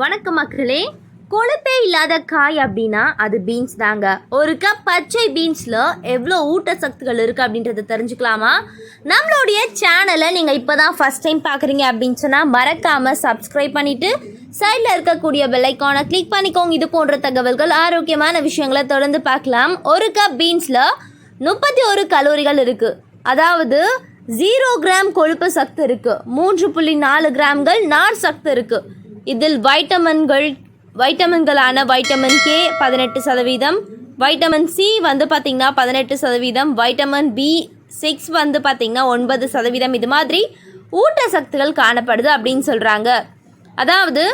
வணக்கம் மக்களே. கொழுப்பே இல்லாத காய் அப்படின்னா அது பீன்ஸ் தாங்க. ஒரு கப் பச்சை பீன்ஸில் எவ்வளோ ஊட்டச்சத்துக்கள் இருக்குது அப்படின்றத தெரிஞ்சுக்கலாமா? நம்மளுடைய சேனலை நீங்கள் இப்போ தான் ஃபஸ்ட் டைம் பார்க்குறீங்க அப்படின்னு சொன்னால் மறக்காமல் சப்ஸ்கிரைப் பண்ணிவிட்டு சைடில் இருக்கக்கூடிய பெல்லைக்கானை கிளிக் பண்ணிக்கோங்க. இது போன்ற தகவல்கள் ஆரோக்கியமான விஷயங்களை தொடர்ந்து பார்க்கலாம். ஒரு கப் பீன்ஸில் முப்பத்தி ஒரு கலோரிகள் இருக்குது அதாவது ஜீரோ கிராம் கொழுப்பு சத்து இருக்குது மூன்று புள்ளி நாலு கிராம்கள் நார் சத்து இருக்குது இதில் வைட்டமின்கள் வைட்டமின்களான வைட்டமின் கே பதினெட்டு சதவீதம் வைட்டமின் சி வந்து பார்த்திங்கன்னா பதினெட்டு சதவீதம் வைட்டமின் பி சிக்ஸ் வந்து பார்த்திங்கன்னா ஒன்பது சதவீதம். இது மாதிரி ஊட்டச்சத்துகள் காணப்படுது அப்படின்னு சொல்கிறாங்க அதாவது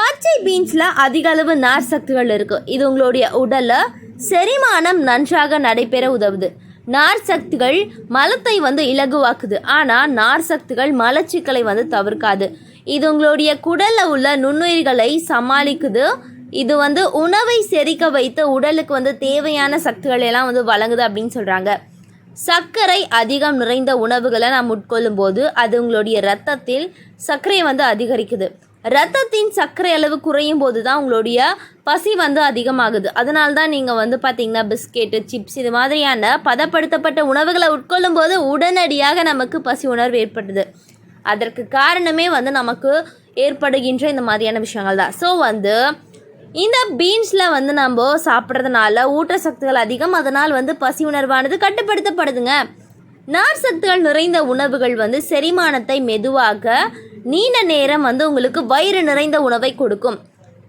பச்சை பீன்ஸில் அதிக அளவு நார் சத்துகள் இருக்குது இது உங்களுடைய உடலில் செரிமானம் நன்றாக நடைபெற உதவுது. நார் சக்திகள் மலத்தை வந்து இலகுவாக்குது. ஆனால் நார் சக்திகள் மலச்சிக்கலை வந்து தவிர்க்காது. இது உங்களுடைய குடலில் உள்ள நுண்ணுயிர்களை சமாளிக்குது. இது வந்து உணவை செரிக்க வைத்து உடலுக்கு வந்து தேவையான சக்திகளை எல்லாம் வந்து வழங்குது அப்படின்னு சொல்கிறாங்க சர்க்கரை அதிகம் நிறைந்த உணவுகளை நாம் உட்கொள்ளும் போது அது உங்களுடைய ரத்தத்தில் சர்க்கரையை வந்து அதிகரிக்குது. ரத்தத்தின் சர்க்கரை அளவு குறையும் போது தான் உங்களுடைய பசி வந்து அதிகமாகுது. அதனால தான் நீங்கள் வந்து பார்த்தீங்கன்னா பிஸ்கெட்டு சிப்ஸ் இது மாதிரியான பதப்படுத்தப்பட்ட உணவுகளை உட்கொள்ளும் போது உடனடியாக நமக்கு பசி உணர்வு ஏற்படுது. அதற்கு காரணமே வந்து நமக்கு ஏற்படுகின்ற இந்த மாதிரியான விஷயங்கள் தான் ஸோ வந்து இந்த பீன்ஸில் வந்து நம்ம சாப்பிட்றதுனால ஊட்டச்சத்துக்கள் அதிகம் அதனால் வந்து பசி உணர்வானது கட்டுப்படுத்தப்படுதுங்க. நார் சத்துக்கள் நிறைந்த உணவுகள் வந்து செரிமானத்தை மெதுவாக நீண்ட நேரம் வந்து உங்களுக்கு வயிறு நிறைந்த உணவை கொடுக்கும்.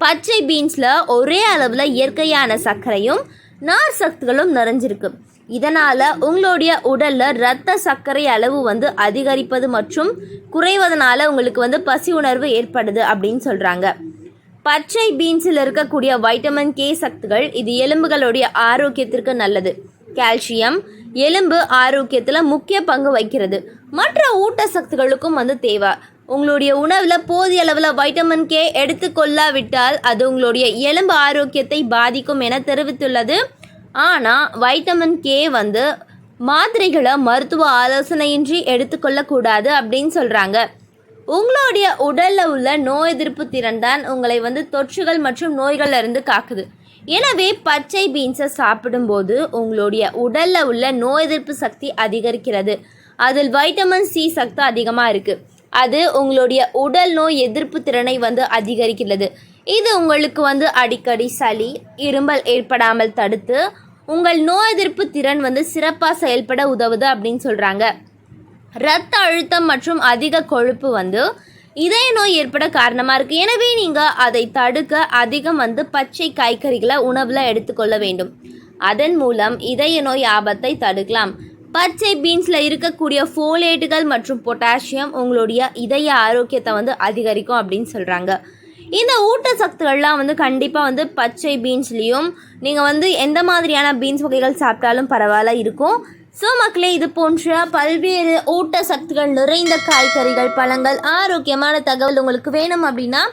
பச்சை பீன்ஸில் ஒரே அளவில் இயற்கையான சர்க்கரையும் நார் சத்துகளும் நிறைஞ்சிருக்கு. இதனால் உங்களுடைய உடலில் இரத்த சர்க்கரை அளவு வந்து அதிகரிப்பது மற்றும் குறைவதனால உங்களுக்கு வந்து பசி உணர்வு ஏற்படுது அப்படின்னு சொல்கிறாங்க பச்சை பீன்ஸில் இருக்கக்கூடிய வைட்டமின் கே சத்துகள் இது எலும்புகளுடைய ஆரோக்கியத்திற்கு நல்லது. கால்சியம் எலும்பு ஆரோக்கியத்தில் முக்கிய பங்கு வகிக்கிறது. மற்ற ஊட்டச்சத்துகளுக்கும் வந்து தேவை. உங்களுடைய உணவில் போதிய அளவில் வைட்டமின் கே எடுத்துக்கொள்ளாவிட்டால் அது உங்களுடைய எலும்பு ஆரோக்கியத்தை பாதிக்கும் என தெரிவித்துள்ளது. ஆனால் வைட்டமின் கே வந்து மாத்திரைகளை மருத்துவ ஆலோசனையின்றி எடுத்துக்கொள்ளக்கூடாது அப்படின்னு சொல்கிறாங்க உங்களுடைய உடலில் உள்ள நோய் எதிர்ப்பு திறன் தான் உங்களை வந்து தொற்றுகள் மற்றும் நோய்களிலிருந்து காக்குது. எனவே பச்சை பீன்ஸை சாப்பிடும்போது உங்களுடைய உடலில் உள்ள நோய் எதிர்ப்பு சக்தி அதிகரிக்கிறது. அதில் வைட்டமின் சி சக்தி அதிகமாக இருக்குது அது உங்களுடைய உடல் நோய் எதிர்ப்பு திறனை வந்து அதிகரிக்கிறது. இது உங்களுக்கு வந்து அடிக்கடி சளி இருமல் ஏற்படாமல் தடுத்து உங்கள் நோய் எதிர்ப்பு திறன் வந்து சிறப்பாக செயல்பட உதவுது அப்படின்னு சொல்கிறாங்க இரத்த அழுத்தம் மற்றும் அதிக கொழுப்பு வந்து இதய நோய் ஏற்பட காரணமாக இருக்குது எனவே நீங்கள் அதை தடுக்க அதிகம் வந்து பச்சை காய்கறிகளை உணவில் எடுத்துக்கொள்ள வேண்டும். அதன் மூலம் இதய நோய் ஆபத்தை தடுக்கலாம். பச்சை பீன்ஸில் இருக்கக்கூடிய ஃபோலேட்டுகள் மற்றும் பொட்டாசியம் உங்களுடைய இதய ஆரோக்கியத்தை வந்து அதிகரிக்கும் அப்படின்னு சொல்கிறாங்க இந்த ஊட்டச்சத்துக்கள்லாம் வந்து கண்டிப்பாக வந்து பச்சை பீன்ஸ்லேயும் நீங்கள் வந்து எந்த மாதிரியான பீன்ஸ் வகைகள் சாப்பிட்டாலும் பரவாயில்ல இருக்கும். ஸோ மக்களே இது போன்ற பல்வேறு ஊட்டச்சத்துக்கள் நிறைந்த காய்கறிகள் பழங்கள் ஆரோக்கியமான தகவல் உங்களுக்கு வேணும் அப்படின்னா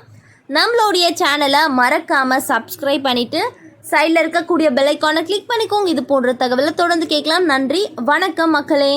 நம்மளுடைய சேனலை மறக்காமல் சப்ஸ்கிரைப் பண்ணிவிட்டு சைடில் இருக்கக்கூடிய பெல்லைக்கானை கிளிக் பண்ணிக்கோங்க. இது போன்ற தகவலை தொடர்ந்து கேட்கலாம். நன்றி. வணக்கம் மக்களே.